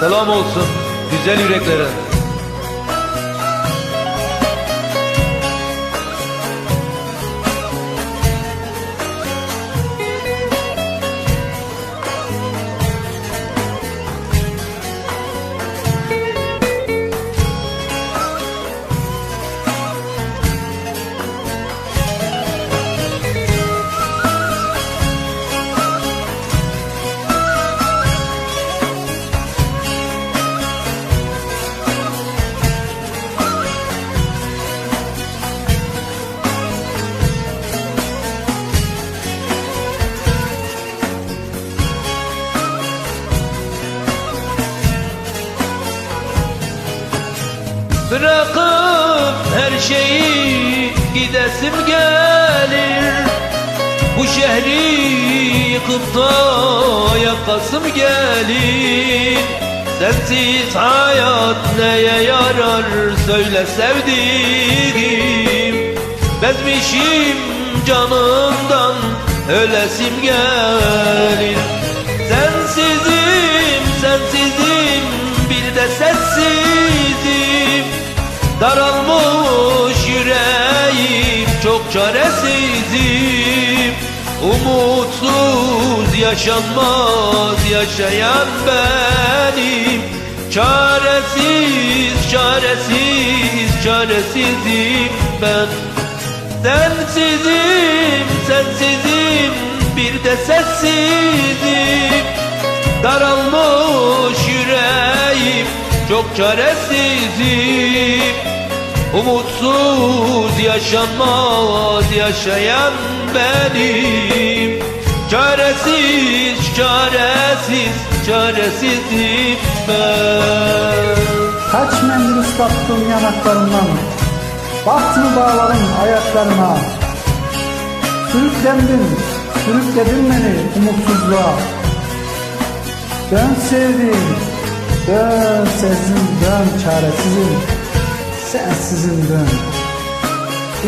Selam olsun güzel yüreklere. Bırakıp her şeyi gidesim gelir. Bu şehri yıkıp da yakasım gelir. Sensiz hayat neye yarar söyle sevdiğim. Bezmişim canımdan ölesim gelir çok çaresizim. Umutsuz yaşanmaz yaşayan benim. Çaresiz, çaresiz, çaresizim ben. Sensizim, sensizim, bir de sessizim. Daralmış yüreğim çok çaresizim Umutsuz yaşanmaz yaşayan benim. Çaresiz, çaresiz, çaresizim ben. Kaç mendil ıslattım yanaklarımdan Bahtımı bağladım ayaklarıma Sürüklendin, sürükledin beni umutsuzluğa. Dön sevdiğim, dön sezim, dön çaresizim Sensizim dön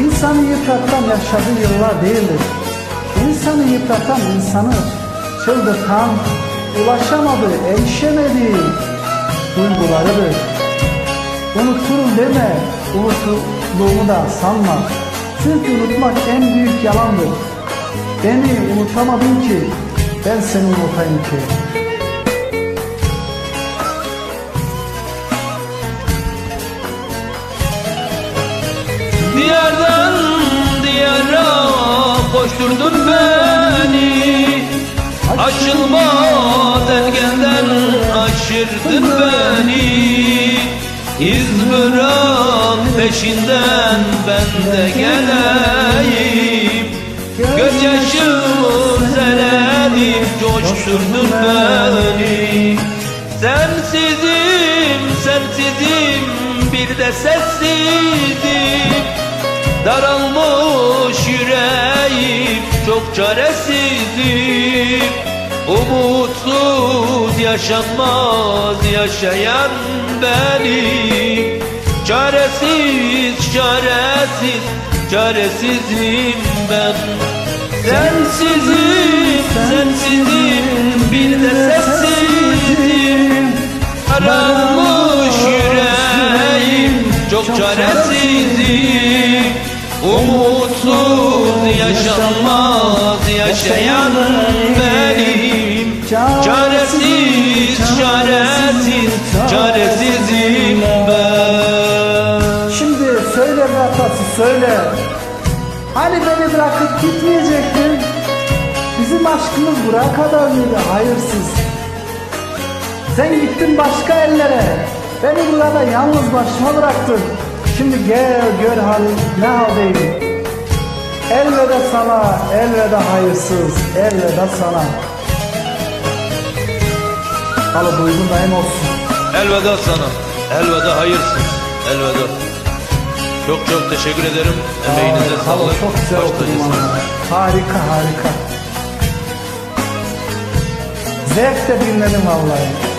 İnsanı yıpratan yaşadığı yıllar değildir İnsanı yıpratan insanı çıldırtan Ulaşamadı, erişemedi duygularıdır Unuturum deme, unutulduğumu da sanma. Çünkü unutmak en büyük yalandır. Beni unutamadın ki, ben seni unutayım ki. Koşturdun beni Açılmaz engelden aşırdın beni. İz bırak peşinden ben de geleyim. Gözyaşımı serelim coşturdun beni. Sensizim, sensizim, bir de sessizim. Yüreğim, çok çaresizim. Umutsuz yaşanmaz yaşayan benim Çaresiz, çaresiz, çaresizim ben. Sensizim, sensizim, bir de sessizim. Aranmış yüreğim, çok çaresizim Umutsuz yaşanmaz yaşayan benim Çaresiz, çaresiz, çaresizim ben Şimdi söyle be atası söyle. Hani beni bırakıp gitmeyecektin? Bizim aşkımız buraya kadar mıydı hayırsız? Sen gittin başka ellere. Beni burada yalnız başıma bıraktın. Şimdi gel gör hal ne haldeyim. Elveda sana, elveda hayırsız, elveda sana. Halı duygun daim olsun. Elveda sana, elveda hayırsız, elveda Çok çok teşekkür ederim, emeğinize halı sağlık çok güzel Baş tacısınız. Harika harika. Zevkle dinledim vallahi.